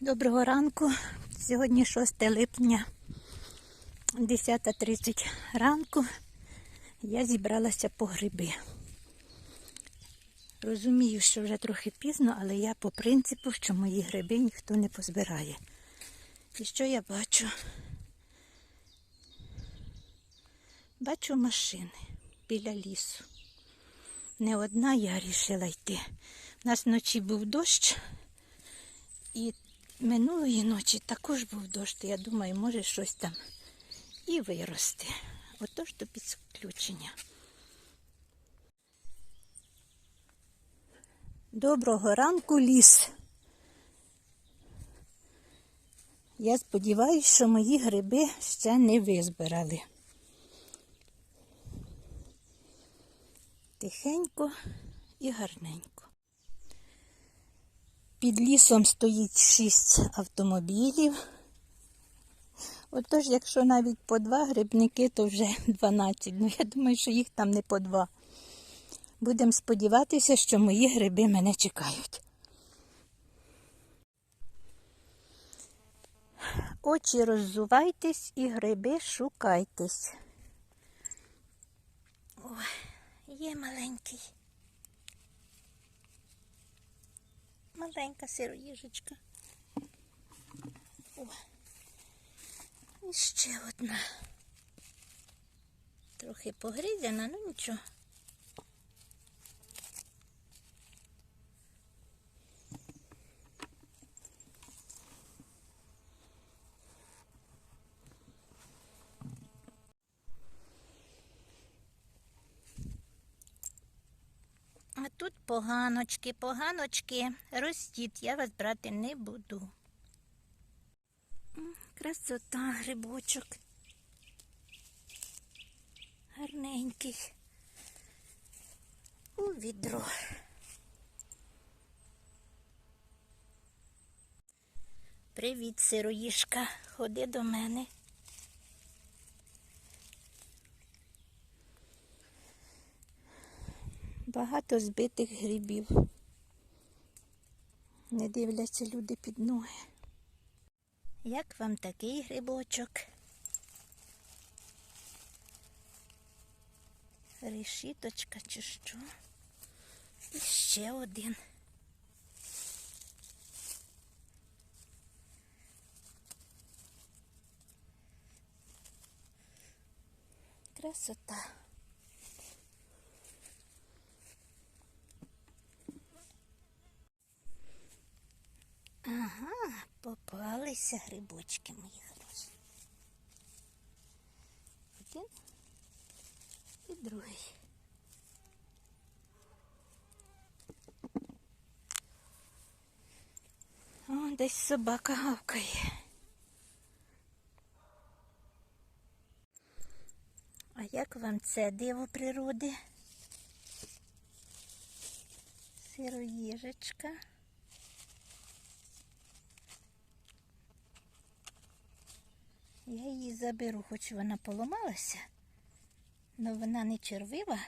Доброго ранку. Сьогодні 6 липня, 10.30 ранку. Я зібралася по гриби. Розумію, що вже трохи пізно, але я по принципу, що мої гриби ніхто не позбирає. І що я бачу? Бачу машини біля лісу. Не одна я вирішила йти. У нас вночі був дощ, і минулої ночі також був дощ. Я думаю, може щось там і вирости. Отож до підключення. Доброго ранку, ліс. Я сподіваюся, що мої гриби ще не визбирали. Тихенько і гарненько. Під лісом стоїть шість автомобілів. Отож, якщо навіть по два грибники, то вже 12. Ну, я думаю, що їх там не по два. Будемо сподіватися, що мої гриби мене чекають. Очі роззувайтесь і гриби шукайтесь. Ой, є маленький. Маленька сироїжечка. О, і ще одна. Трохи погрізена, ну нічого. А тут поганочки, поганочки. Ростіть, я вас брати не буду. Красота, грибочок. Гарненький. У відро. Привіт, сироїшка. Ходи до мене. Багато збитих грибів. Не дивляться люди під ноги. Як вам такий грибочок? Решіточка чи що? І ще один. Красота. Попалися грибочки мої хороші. Один і другий. О, десь собака гавкає. А як вам це диво природи? Сироїжечка. Я її заберу, хоч вона поламалася, але вона не червива,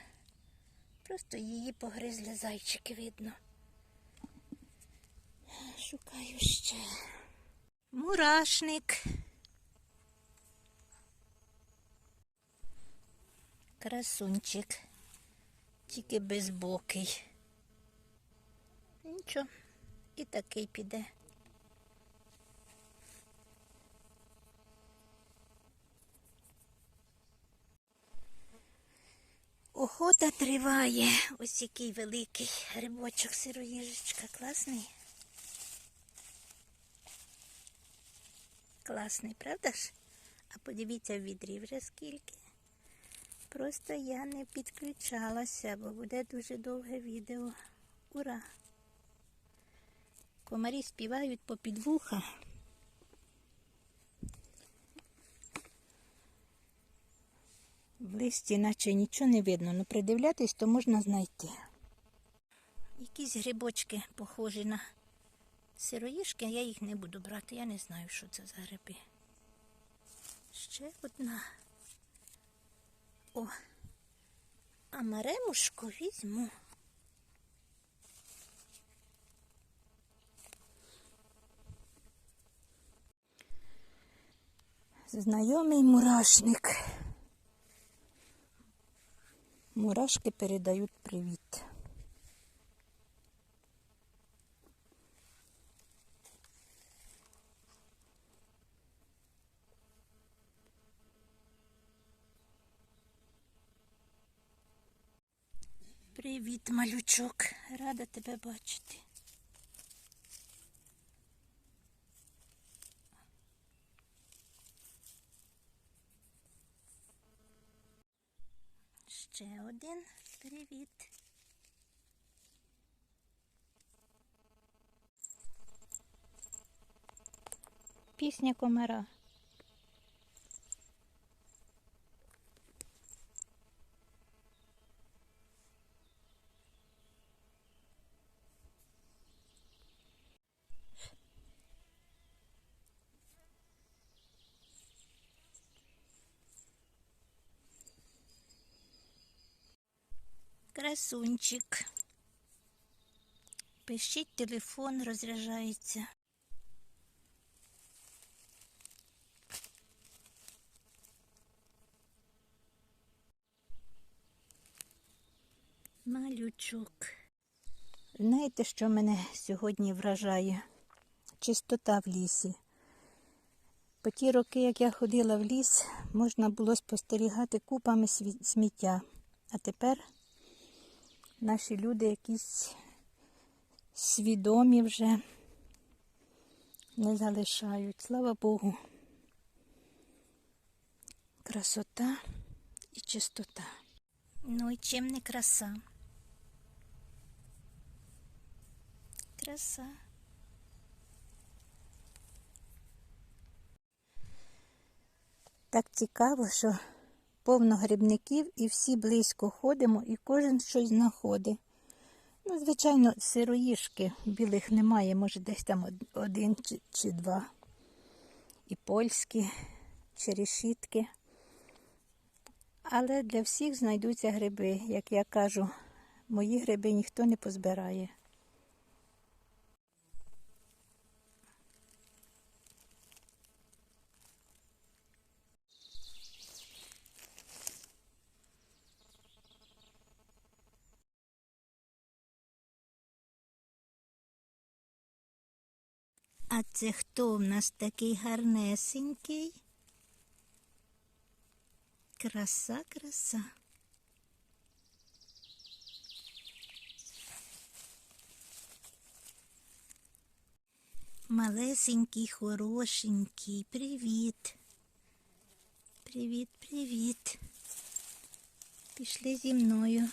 просто її погризли зайчики видно. Шукаю ще. Мурашник. Красунчик. Тільки безбокий. Нічого, і такий піде. Охота триває. Ось який великий грибочок сироїжечка. Класний. Класний, правда ж? А подивіться в відрі вже скільки. Просто я не підключалася, бо буде дуже довге відео. Ура! Комарі співають попід вуха. В листі наче нічого не видно, але придивлятись, то можна знайти. Якісь грибочки похожі на сироїшки, я їх не буду брати, я не знаю, що це за гриби. Ще одна. О, а маремушку візьму. Знайомий мурашник. Мурашки передають привіт. Привіт, малючок. Рада тебе бачити. Ще один привіт. Пісня комара. Красунчик. Пишіть телефон, розряджається. Малючок. Знаєте, що мене сьогодні вражає? Чистота в лісі. По ті роки, як я ходила в ліс, можна було спостерігати купами сміття. А тепер наші люди якісь свідомі вже не залишають. Слава Богу. Красота і чистота. Ну і чим не краса? Краса. Так цікаво, що повно грибників і всі близько ходимо, і кожен щось знаходить. Ну, звичайно, сироїшки білих немає, може десь там один чи, чи два. І польські, чи решітки. Але для всіх знайдуться гриби. Як я кажу, мої гриби ніхто не позбирає. А це хто в нас такий гарнесенький? Краса, краса. Малесенький, хорошенький. Привіт. Привіт, привіт. Пішли зі мною.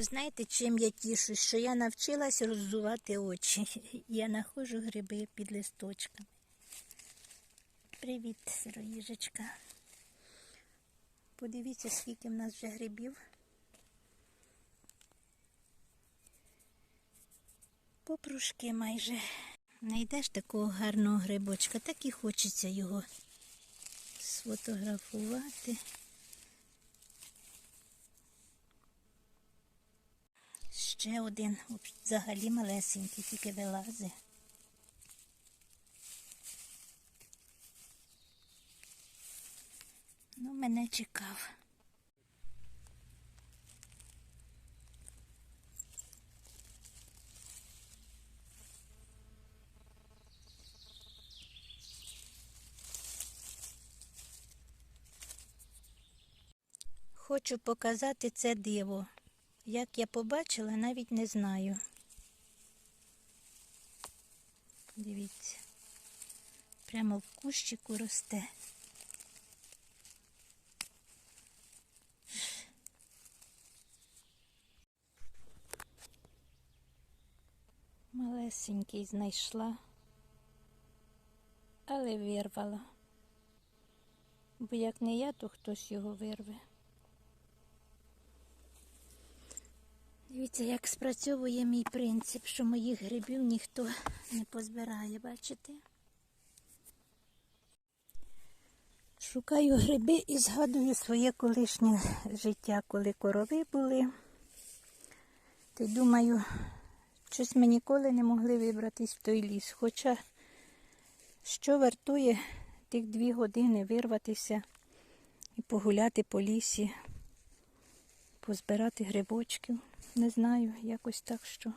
Знаєте, чим я тішусь? Що я навчилась роззувати очі. Я знаходжу гриби під листочками. Привіт, сироїжечка. Подивіться, скільки в нас вже грибів. Попрушки майже. Найдеш такого гарного грибочка, так і хочеться його сфотографувати. Ще один, взагалі малесенький, тільки вилазить. Ну, мене чекав. Хочу показати це диво. Як я побачила, навіть не знаю. Дивіться, прямо в кущику росте. Малесенький знайшла, але вирвала. Бо як не я, то хтось його вирве. Дивіться, як спрацьовує мій принцип, що моїх грибів ніхто не позбирає, бачите? Шукаю гриби і згадую своє колишнє життя, коли корови були. Й думаю, щось ми ніколи не могли вибратись в той ліс. Хоча Що вартує тих дві години вирватися і погуляти по лісі, позбирати грибочків? Не знаю, якось так що.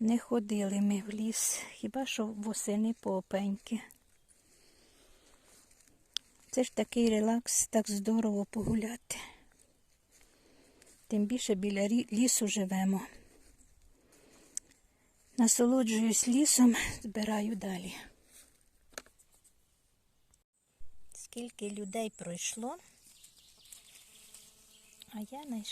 Не ходили ми в ліс, хіба що восени поопеньки. Це ж такий релакс, так здорово погуляти. Тим більше біля лісу живемо. Насолоджуюсь лісом, збираю далі. Скільки людей пройшло, а я не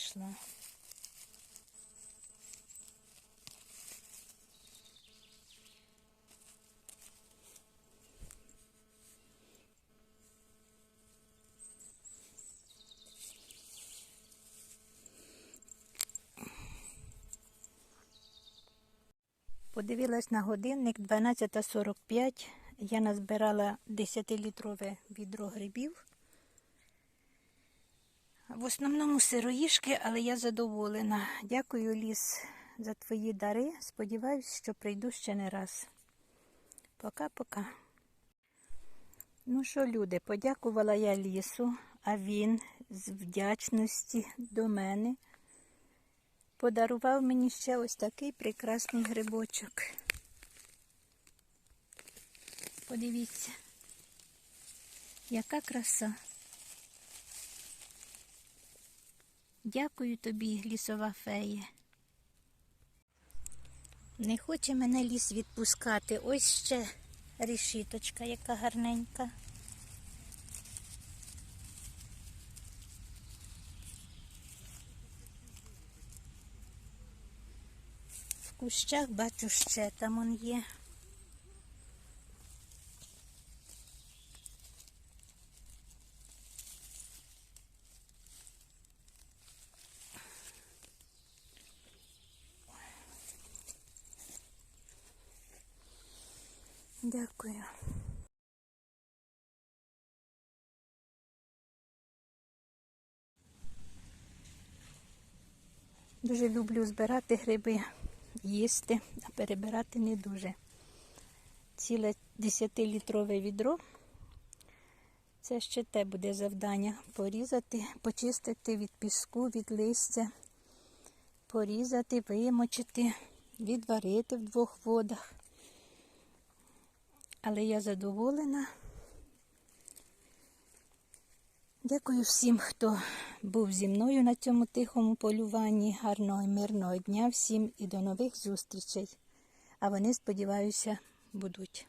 Подивилась на годинник 12.45. Я назбирала 10-літрове відро грибів. В основному сироїшки, але я задоволена. Дякую, ліс, за твої дари. Сподіваюсь, що прийду ще не раз. Пока-пока. Ну що, люди, подякувала я лісу, а він з вдячності до мене подарував мені ще ось такий прекрасний грибочок. Подивіться, яка краса. Дякую тобі, лісова фея. Не хоче мене ліс відпускати. Ось ще рішіточка, яка гарненька. Кущах бачу ще там он є. Дякую. Дуже люблю збирати гриби, їсти, а перебирати не дуже. Ціле 10-літрове відро. Це ще те буде завдання. Порізати, почистити від піску, від листя, порізати, вимочити, відварити в двох водах. Але я задоволена. Дякую всім, хто був зі мною на цьому тихому полюванні. Гарного і мирного дня всім і до нових зустрічей. А вони, сподіваюся, будуть.